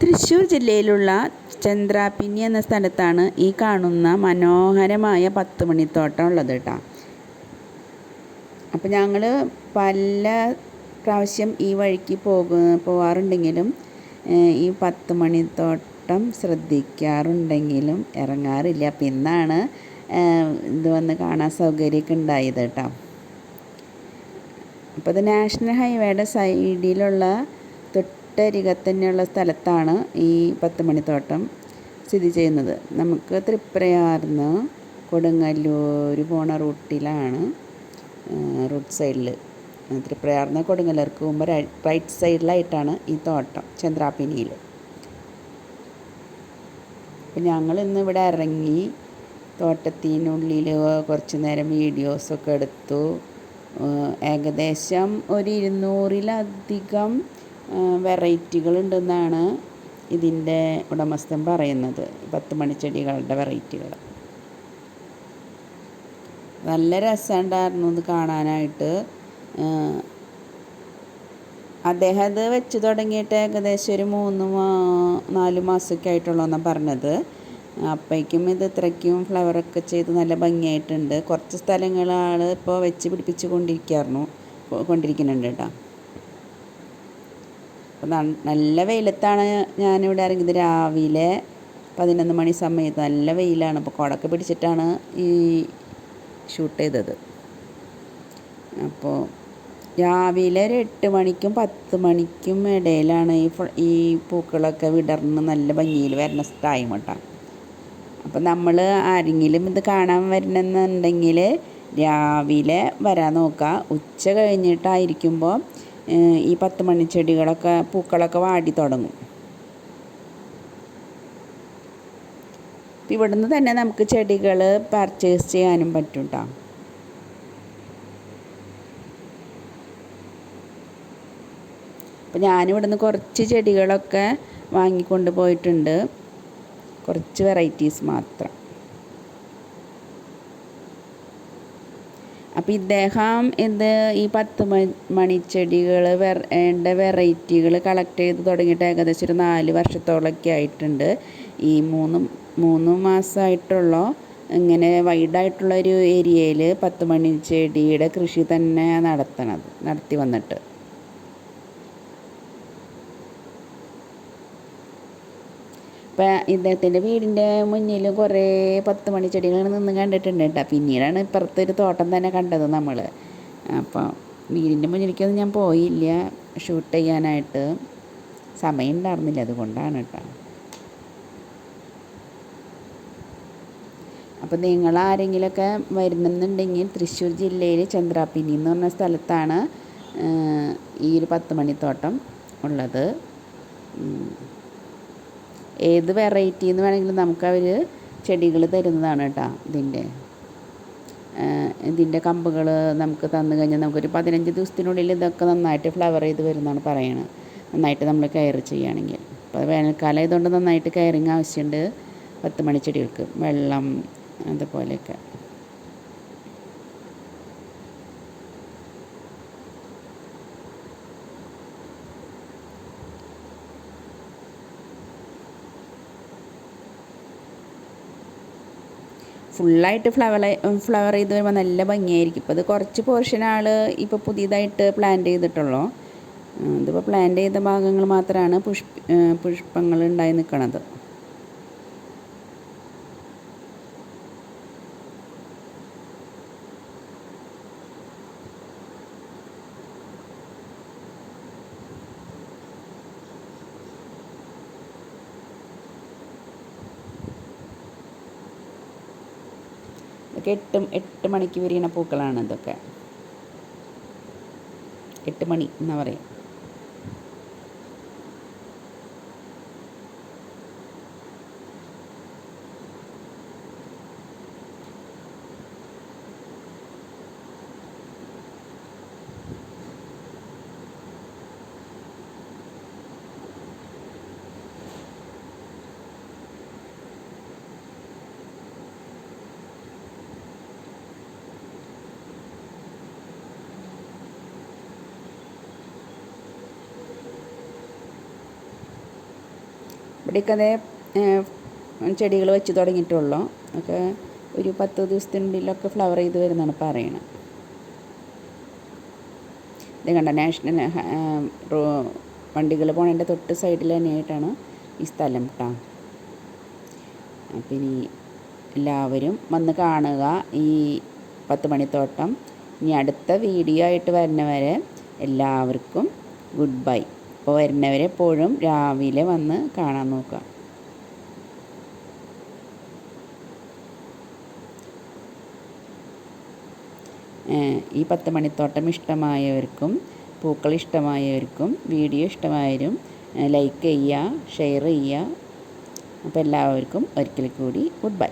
തൃശ്ശൂർ ജില്ലയിലുള്ള ചന്ദ്രാപിന്നി എന്ന സ്ഥലത്താണ് ഈ കാണുന്ന മനോഹരമായ പത്ത് മണിത്തോട്ടം ഉള്ളത് കേട്ടോ. അപ്പോൾ ഞങ്ങൾ പല പ്രാവശ്യം ഈ വഴിക്ക് പോകു പോവാറുണ്ടെങ്കിലും ഈ പത്ത് മണിത്തോട്ടം ശ്രദ്ധിക്കാറുണ്ടെങ്കിലും ഇറങ്ങാറില്ല. അപ്പം ഇന്നാണ് ഇത് വന്ന് കാണാൻ സൗകര്യമൊക്കെ ഉണ്ടായത് കേട്ടോ. അപ്പോൾ ഇത് നാഷണൽ ഹൈവേയുടെ സൈഡിലുള്ള തൊട്ടരികത്ത് തന്നെയുള്ള സ്ഥലത്താണ് ഈ പത്ത് മണിത്തോട്ടം സ്ഥിതി ചെയ്യുന്നത്. നമുക്ക് തൃപ്രയാർന്ന് കൊടുങ്ങല്ലൂർ പോണ റൂട്ടിലാണ് റൂട്ട് സൈഡിൽ തൃപ്രയാർന്ന് കൊടുങ്ങല്ലൂർക്ക് പോകുമ്പോൾ റൈറ്റ് സൈഡിലായിട്ടാണ് ഈ തോട്ടം ചന്ദ്രാപിനിയിൽ അപ്പം ഞങ്ങൾ ഇന്ന് ഇവിടെ ഇറങ്ങി തോട്ടത്തിനുള്ളിൽ കുറച്ച് നേരം വീഡിയോസൊക്കെ എടുത്തു. ഏകദേശം ഒരു ഇരുന്നൂറിലധികം വെറൈറ്റികളുണ്ടെന്നാണ് ഇതിന്റെ ഉടമസ്ഥൻ പറയുന്നത്. പത്ത് മണിച്ചെടികളുടെ വെറൈറ്റികൾ. നല്ല രസമുണ്ടായിരുന്നു ഇത് കാണാനായിട്ട്. അദ്ദേഹം അത് വെച്ച് തുടങ്ങിയിട്ട് ഏകദേശം ഒരു മൂന്ന് മാ നാല് മാസമൊക്കെ ആയിട്ടുള്ളൂ എന്നാണ് പറഞ്ഞത്. അപ്പോഴേക്കും ഇത് ഇത്രയ്ക്കും ഫ്ലവറൊക്കെ ചെയ്ത് നല്ല ഭംഗിയായിട്ടുണ്ട്. കുറച്ച് സ്ഥലങ്ങളാണ് ഇപ്പോൾ വെച്ച് പിടിപ്പിച്ച് കൊണ്ടിരിക്കായിരുന്നു. കൊണ്ടിരിക്കുന്നുണ്ട് കേട്ടോ. അപ്പോൾ നല്ല വെയിലത്താണ് ഞാനിവിടെ ഇറങ്ങിയത്. രാവിലെ പതിനൊന്ന് മണി സമയത്ത് നല്ല വെയിലാണ്. അപ്പോൾ കുടക്ക് പിടിച്ചിട്ടാണ് ഈ ഷൂട്ട് ചെയ്തത്. അപ്പോൾ രാവിലെ ഒരു എട്ട് മണിക്കും പത്ത് മണിക്കും ഇടയിലാണ് ഈ ഫു ഈ പൂക്കളൊക്കെ വിടർന്ന് നല്ല ഭംഗിയിൽ വരുന്ന ടൈം കേട്ടോ അപ്പം നമ്മൾ ആരെങ്കിലും ഇത് കാണാൻ വരണമെന്നുണ്ടെങ്കിൽ രാവിലെ വരാൻ നോക്കുക ഉച്ച കഴിഞ്ഞിട്ടായിരിക്കുമ്പോൾ ഈ പത്ത് മണിച്ചെടികളൊക്കെ പൂക്കളൊക്കെ വാടി തുടങ്ങും. ഇവിടുന്ന് തന്നെ നമുക്ക് ചെടികൾ പർച്ചേസ് ചെയ്യാനും പറ്റും കേട്ടോ അപ്പം ഞാനിവിടുന്ന് കുറച്ച് ചെടികളൊക്കെ വാങ്ങിക്കൊണ്ട് പോയിട്ടുണ്ട്. കുറച്ച് വെറൈറ്റീസ് മാത്രം. അപ്പോൾ ഇദ്ദേഹം ഇത് ഈ പത്ത് മണി മണിച്ചെടികൾ വേണ്ട വെറൈറ്റികൾ കളക്ട് ചെയ്ത് തുടങ്ങിയിട്ട് ഏകദേശം ഒരു നാല് വർഷത്തോളമൊക്കെ ആയിട്ടുണ്ട്. ഈ മൂന്ന് മൂന്ന് മാസമായിട്ടുള്ള ഇങ്ങനെ വൈഡായിട്ടുള്ള ഒരു ഏരിയയിൽ പത്ത് മണിച്ചെടിയുടെ കൃഷി തന്നെ നടത്തണത് നടത്തി വന്നിട്ട്. ഇപ്പം ഇദ്ദേഹത്തിന്റെ വീടിന്റെ മുന്നിൽ കുറേ പത്ത് മണി ചെടികൾ നിന്ന് കണ്ടിട്ടുണ്ട് കേട്ടോ. പിന്നീടാണ് ഇപ്പുറത്തെ ഒരു തോട്ടം തന്നെ കണ്ടത് നമ്മൾ അപ്പം വീടിന്റെ മുന്നിലേക്കൊന്നും ഞാൻ പോയില്ല. ഷൂട്ട് ചെയ്യാനായിട്ട് സമയം ഉണ്ടായിരുന്നില്ല അതുകൊണ്ടാണ് കേട്ടോ. അപ്പോൾ നിങ്ങൾ ആരെങ്കിലുമൊക്കെ വരുന്നുണ്ടെങ്കിൽ തൃശ്ശൂർ ജില്ലയിൽ ചന്ദ്രാപ്പിനി എന്ന് പറഞ്ഞ സ്ഥലത്താണ് ഈ ഒരു പത്ത് മണിത്തോട്ടം ഉള്ളത്. ഏത് വെറൈറ്റി എന്ന് വേണമെങ്കിലും നമുക്ക് അവർ ചെടികൾ തരുന്നതാണ് കേട്ടോ ഇതിന്റെ. ഇതിന്റെ കമ്പുകൾ നമുക്ക് തന്നു കഴിഞ്ഞാൽ നമുക്കൊരു പതിനഞ്ച് ദിവസത്തിനുള്ളിൽ ഇതൊക്കെ നന്നായിട്ട് ഫ്ലവർ ചെയ്ത് വരുന്നതാണ് പറയുന്നത് നന്നായിട്ട് നമ്മൾ കെയർ ചെയ്യുകയാണെങ്കിൽ. അപ്പോൾ വേനൽക്കാലം ആയതുകൊണ്ട് നന്നായിട്ട് കെയറിങ് ആവശ്യമുണ്ട്. പത്ത് മണിച്ചെടികൾക്ക് വെള്ളം അതുപോലെയൊക്കെ. ഫുള്ളായിട്ട് ഫ്ലവർ ഫ്ലവർ ചെയ്ത് വരുമ്പോൾ നല്ല ഭംഗിയായിരിക്കും. ഇപ്പോൾ ഇത് കുറച്ച് പോർഷൻ ഇപ്പോൾ പുതിയതായിട്ട് പ്ലാന്റ് ചെയ്തിട്ടുള്ളൂ. ഇതിപ്പോൾ പ്ലാന്റ് ചെയ്ത ഭാഗങ്ങൾ മാത്രമാണ് പുഷ്പ പുഷ്പങ്ങൾ ഉണ്ടായി നിൽക്കണത് ഇതൊക്കെ എട്ട് എട്ട് മണിക്ക് വിരിയണ പൂക്കളാണ് ഇതൊക്കെ. എട്ട് മണി എന്നാ പറയാം. ഇവിടെയൊക്കെ ചെടികൾ വെച്ച് തുടങ്ങിയിട്ടുള്ളൂ. ഒക്കെ ഒരു പത്ത് ദിവസത്തിനുള്ളിലൊക്കെ ഫ്ലവർ ചെയ്ത് വരുന്നതാണ് പറയണത് ഇത് കണ്ട നാഷണൽ വണ്ടികൾ പോണതിന്റെ തൊട്ട് സൈഡിൽ തന്നെയായിട്ടാണ് ഈ സ്ഥലം കേട്ടോ അപ്പം ഇനി എല്ലാവരും വന്ന് കാണുക ഈ പത്ത് മണിത്തോട്ടം. ഇനി അടുത്ത വീഡിയോ ആയിട്ട് വരുന്നവരെ എല്ലാവർക്കും ഗുഡ് ബൈ. അപ്പോൾ വരുന്നവരെപ്പോഴും രാവിലെ വന്ന് കാണാൻ നോക്കുക. ഈ പത്ത് മണിത്തോട്ടം ഇഷ്ടമായവർക്കും പൂക്കൾ ഇഷ്ടമായവർക്കും വീഡിയോ ഇഷ്ടമായവരും ലൈക്ക് ചെയ്യുക ഷെയർ ചെയ്യുക. അപ്പോൾ എല്ലാവർക്കും ഒരിക്കൽ കൂടി ഗുഡ് ബൈ.